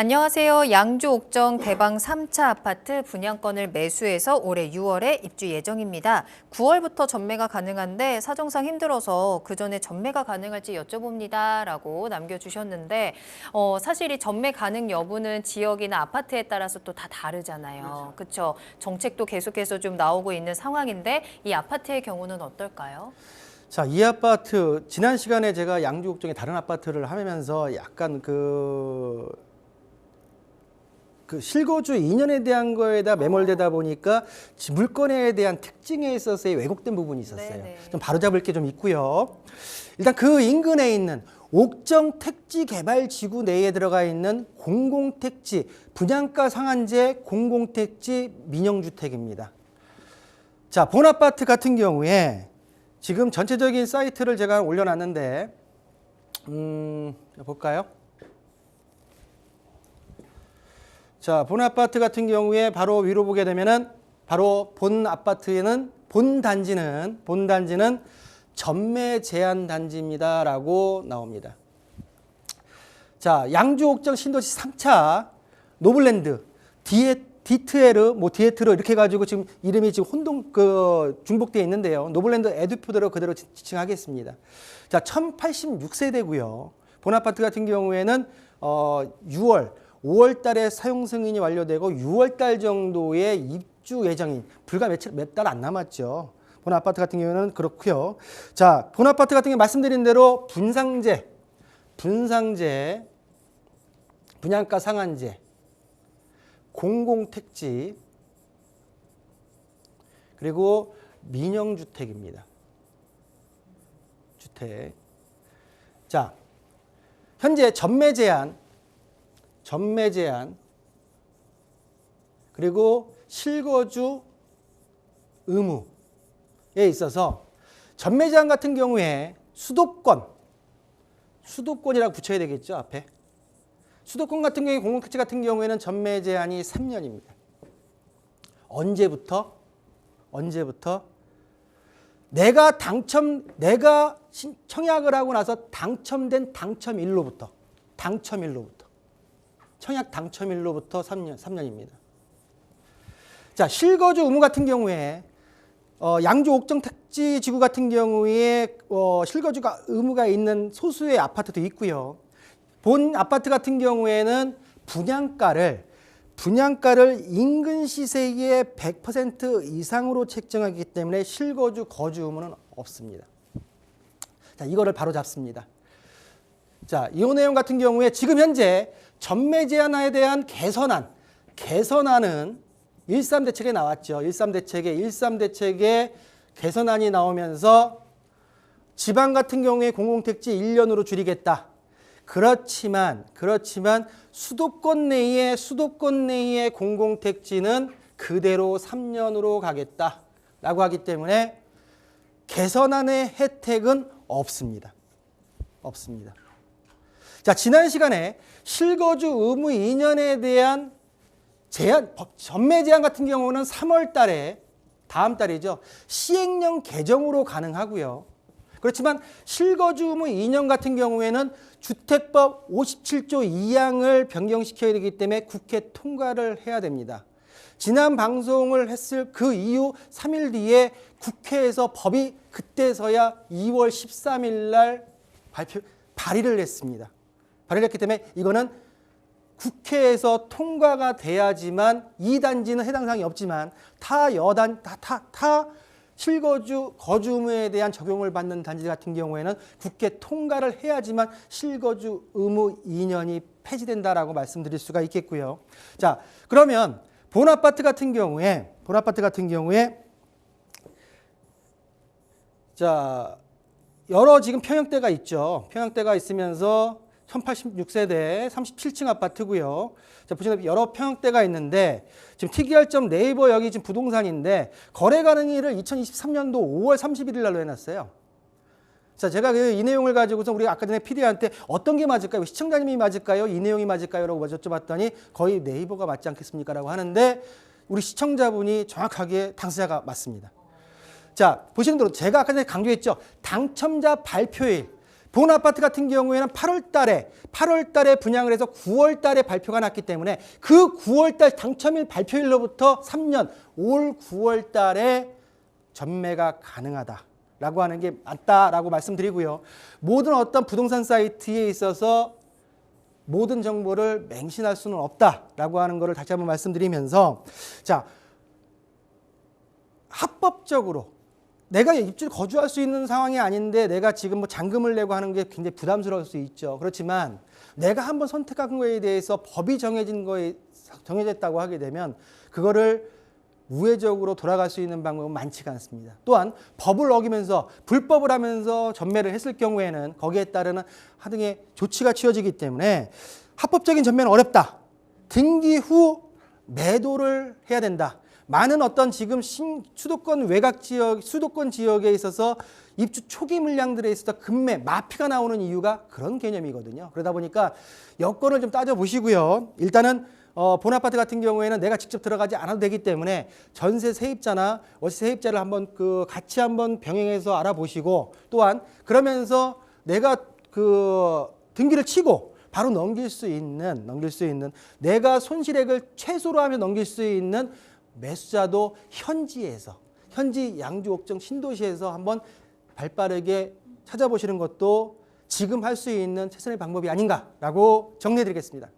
안녕하세요. 양주 옥정 대방 3차 아파트 분양권을 매수해서 올해 6월에 입주 예정입니다. 9월부터 전매가 가능한데 사정상 힘들어서 그 전에 전매가 가능할지 여쭤봅니다. 라고 남겨주셨는데 어, 사실 이 전매 가능 여부는 지역이나 아파트에 따라서 또 다 다르잖아요. 그렇죠. 정책도 계속해서 좀 나오고 있는 상황인데 이 아파트의 경우는 어떨까요? 자, 이 아파트 지난 시간에 제가 양주 옥정의 다른 아파트를 하면서 약간 그, 그 실거주 2년에 대한 거에다 매몰되다 보니까 지- 물건에 대한 특징에 있어서의 왜곡된 부분이 있었어요. 네네. 좀 바로잡을 게 좀 있고요. 일단 그 인근에 있는 옥정 택지 개발 지구 내에 들어가 있는 공공택지 분양가 상한제 공공택지 민영주택입니다. 자, 본 아파트 같은 경우에 지금 전체적인 사이트를 제가 올려놨는데, 음, 볼까요? 자, 본 아파트 같은 경우에 바로 위로 보게 되면은 바로 본 아파트에는 본 단지는 본 단지는 전매 제한 단지입니다라고 나옵니다. 자, 양주 옥정 신도시 3차 노블랜드 디에 디트에르 뭐 디에트로 이렇게 해 가지고 지금 이름이 지금 혼동 그 중복되어 있는데요. 노블랜드 에듀푸드로 그대로 지- 지칭하겠습니다. 자, 1086세대고요. 본 아파트 같은 경우에는 어 6월 5월 달에 사용 승인이 완료되고 6월 달 정도에 입주 예정인 불과 몇 달 안 남았죠. 본 아파트 같은 경우에는 그렇고요. 자, 본 아파트 같은 경우 말씀드린 대로 분상제 분상제 분양가 상한제 공공택지 그리고 민영주택입니다. 주택. 자, 현재 전매 제한, 전매 제한, 그리고 실거주 의무에 있어서 전매 제한 같은 경우에 수도권, 수도권이라고 붙여야 되겠죠, 앞에. 수도권 같은 경우에 공공택지 같은 경우에는 전매 제한이 3년입니다. 언제부터? 언제부터? 내가 당첨 내가 신- 청약을 하고 나서 당첨된 당첨일로부터 당첨일로부터 청약 당첨일로부터 3년 3년입니다. 자, 실거주 의무 같은 경우에 어, 양주 옥정 택지 지구 같은 경우에 어, 실거주가 의무가 있는 소수의 아파트도 있고요. 본 아파트 같은 경우에는 분양가를 분양가를 인근 시세의 100% 이상으로 책정하기 때문에 실거주 거주 의무는 없습니다. 자, 이거를 바로 잡습니다. 자, 이 내용 같은 경우에 지금 현재 전매 제한에 대한 개선안, 개선안은 13 대책에 나왔죠. 13 대책에 13 대책에 개선안이 나오면서 지방 같은 경우에 공공택지 1년으로 줄이겠다. 그렇지만 그렇지만 수도권 내의 수도권 내의 공공택지는 그대로 3년으로 가겠다라고 하기 때문에 개선안의 혜택은 없습니다. 없습니다. 자, 지난 시간에 실거주 의무 2년에 대한 제한 법- 전매 제한 같은 경우는 3월 달에 다음 달이죠. 시행령 개정으로 가능하고요. 그렇지만 실거주 의무 2년 같은 경우에는 주택법 57조 2항을 변경시켜야 되기 때문에 국회 통과를 해야 됩니다. 지난 방송을 했을 그 이후 3일 뒤에 국회에서 법이 그때서야 2월 13일 날 발표 발의를 했습니다. 발의를 했기 때문에 이거는 국회에서 통과가 돼야지만 이 단지는 해당 사항이 없지만 타 여단 타 타 타 실거주 거주 의무에 대한 적용을 받는 단지 같은 경우에는 국회 통과를 해야지만 실거주 의무 2년이 폐지된다라고 말씀드릴 수가 있겠고요. 자, 그러면 본 아파트 같은 경우에 본 아파트 같은 경우에 자, 여러 지금 평형대가 있죠. 평형대가 있으면서 1086세대 37층 아파트고요. 자, 보시면 여러 평형대가 있는데 지금 특이할 점 네이버 여기 지금 부동산인데 거래 가능일을 2023년도 5월 31일 날로 해놨어요. 자, 제가 그이 내용을 가지고서 우리 아까 전에 PD한테 어떤 게 맞을까요? 시청자님이 맞을까요? 이 내용이 맞을까요? 라고 여쭤봤더니 거의 네이버가 맞지 않겠습니까? 라고 하는데 우리 시청자분이 정확하게 당사자가 맞습니다. 자, 보시는 대로 제가 아까 전에 강조했죠. 당첨자 발표일. 본 아파트 같은 경우에는 8월 달에 8월 달에 분양을 해서 9월 달에 발표가 났기 때문에 그 9월 달 당첨일 발표일로부터 3년 올 9월 달에 전매가 가능하다 라고 하는 게 맞다라고 말씀드리고요. 모든 어떤 부동산 사이트에 있어서 모든 정보를 맹신할 수는 없다라고 하는 것을 다시 한번 말씀드리면서 자 합법적으로 내가 입주를 거주할 수 있는 상황이 아닌데 내가 지금 뭐 잔금을 내고 하는 게 굉장히 부담스러울 수 있죠. 그렇지만 내가 한번 선택한 거에 대해서 법이 정해진 거에 정해졌다고 하게 되면 그거를 우회적으로 돌아갈 수 있는 방법은 많지가 않습니다. 또한 법을 어기면서 불법을 하면서 전매를 했을 경우에는 거기에 따르는 하등의 조치가 취해지기 때문에 합법적인 전매는 어렵다. 등기 후 매도를 해야 된다. 많은 어떤 지금 신, 수도권 외곽 지역, 수도권 지역에 있어서 입주 초기 물량들에 있어서 급매, 마피가 나오는 이유가 그런 개념이거든요. 그러다 보니까 여건을 좀 따져 보시고요. 일단은 어, 본 아파트 같은 경우에는 내가 직접 들어가지 않아도 되기 때문에 전세 세입자나 월세 세입자를 한번 그 같이 한번 병행해서 알아보시고 또한 그러면서 내가 그 등기를 치고 바로 넘길 수 있는 넘길 수 있는 내가 손실액을 최소로 하면 넘길 수 있는 매수자도 현지에서 현지 양주 옥정 신도시에서 한번 발빠르게 찾아보시는 것도 지금 할 수 있는 최선의 방법이 아닌가라고 정리해 드리겠습니다.